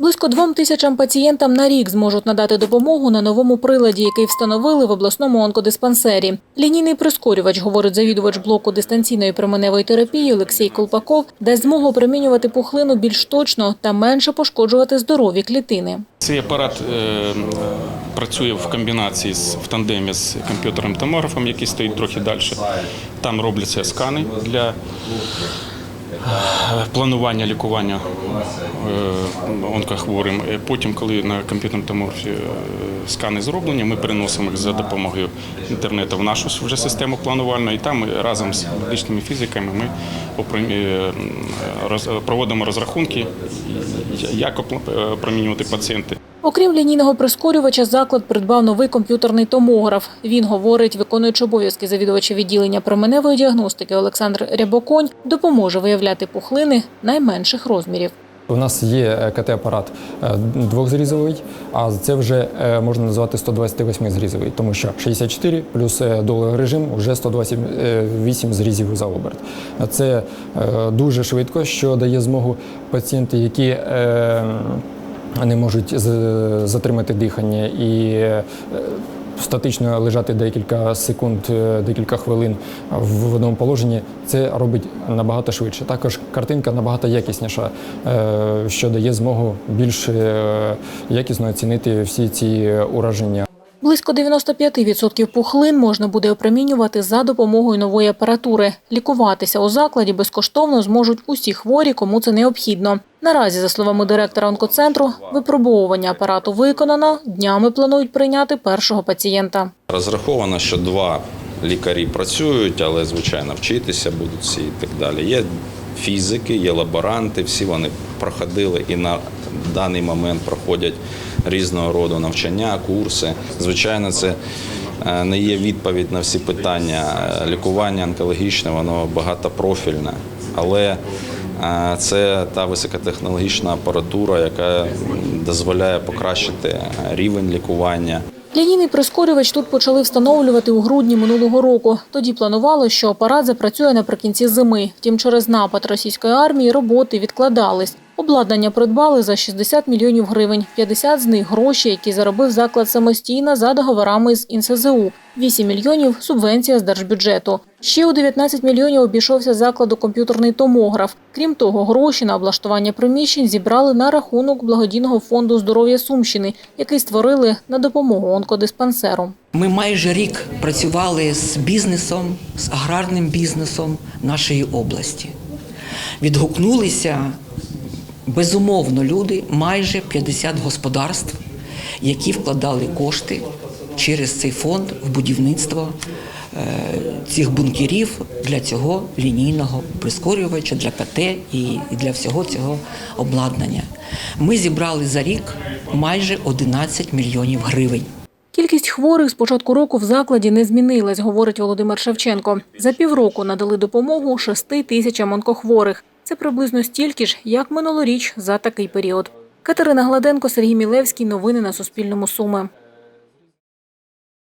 Близько двом тисячам пацієнтам на рік зможуть надати допомогу на новому приладі, який встановили в обласному онкодиспансері. Лінійний прискорювач, говорить завідувач блоку дистанційної променевої терапії Олексій Колпаков, дасть змогу опромінювати пухлину більш точно та менше пошкоджувати здорові клітини. Цей апарат е, працює в комбінації з в тандемі з комп'ютерним томографом, який стоїть трохи далі. Там робляться скани для планування лікування е, онкохворим. Е, Потім, коли на комп'ютерному томографі е, скани зроблені, ми переносимо їх за допомогою інтернету в нашу вже систему планувальну, і там разом з медичними фізиками ми е, проводимо розрахунки, як е, пацієнти. Окрім лінійного прискорювача, заклад придбав новий комп'ютерний томограф. Він говорить, виконуючи обов'язки завідувача відділення променевої діагностики Олександр Рябоконь допоможе виявляти пухлини найменших розмірів. У нас є КТ-апарат е, двохзрізовий, а це вже е, можна назвати 128-зрізовий, тому що 64 плюс е, долар режим вже 128 зрізів за оберт. Це е, дуже швидко, що дає змогу пацієнти, які е, не можуть затримати дихання і е, статично лежати декілька секунд, е, декілька хвилин в одному положенні, це робить набагато швидше. Також картинка набагато якісніша, е, що дає змогу більш якісно оцінити всі ці ураження. Близько 95% пухлин можна буде опромінювати за допомогою нової апаратури. Лікуватися у закладі безкоштовно зможуть усі хворі, кому це необхідно. Наразі, за словами директора онкоцентру, випробовування апарату виконано. Днями планують прийняти першого пацієнта. Розраховано, що два лікарі працюють, але звичайно вчитися будуть всі і так далі. Є фізики, є лаборанти, всі вони проходили і на даний момент проходять різного роду навчання, курси. Звичайно, це е, не є відповідь на всі питання. Е, Лікування онкологічне, воно багатопрофільне, але е, це та високотехнологічна апаратура, яка дозволяє покращити рівень лікування. Лінійний прискорювач тут почали встановлювати у грудні минулого року. Тоді планувало, що апарат запрацює наприкінці зими. Втім, через напад російської армії роботи відкладались. Обладнання придбали за 60 мільйонів гривень. 50 з них гроші, які заробив заклад самостійно за договорами з ІНСЗУ. 8 мільйонів – субвенція з держбюджету. Ще у 19 мільйонів обійшовся закладу комп'ютерний томограф. Крім того, гроші на облаштування приміщень зібрали на рахунок благодійного фонду здоров'я Сумщини, який створили на допомогу онкодиспансеру. Ми майже рік працювали з бізнесом, з аграрним бізнесом нашої області. Відгукнулися безумовно люди, майже 50 господарств, які вкладали кошти через цей фонд в будівництво е, цих бункерів для цього лінійного прискорювача, для КТ і для всього цього обладнання. Ми зібрали за рік майже 11 мільйонів гривень. Кількість хворих з початку року в закладі не змінилась, говорить Володимир Шевченко. За півроку надали допомогу 6 тисячам онкохворих. Це приблизно стільки ж, як минулоріч за такий період. Катерина Гладенко, Сергій Мілевський. Новини на Суспільному. Суми.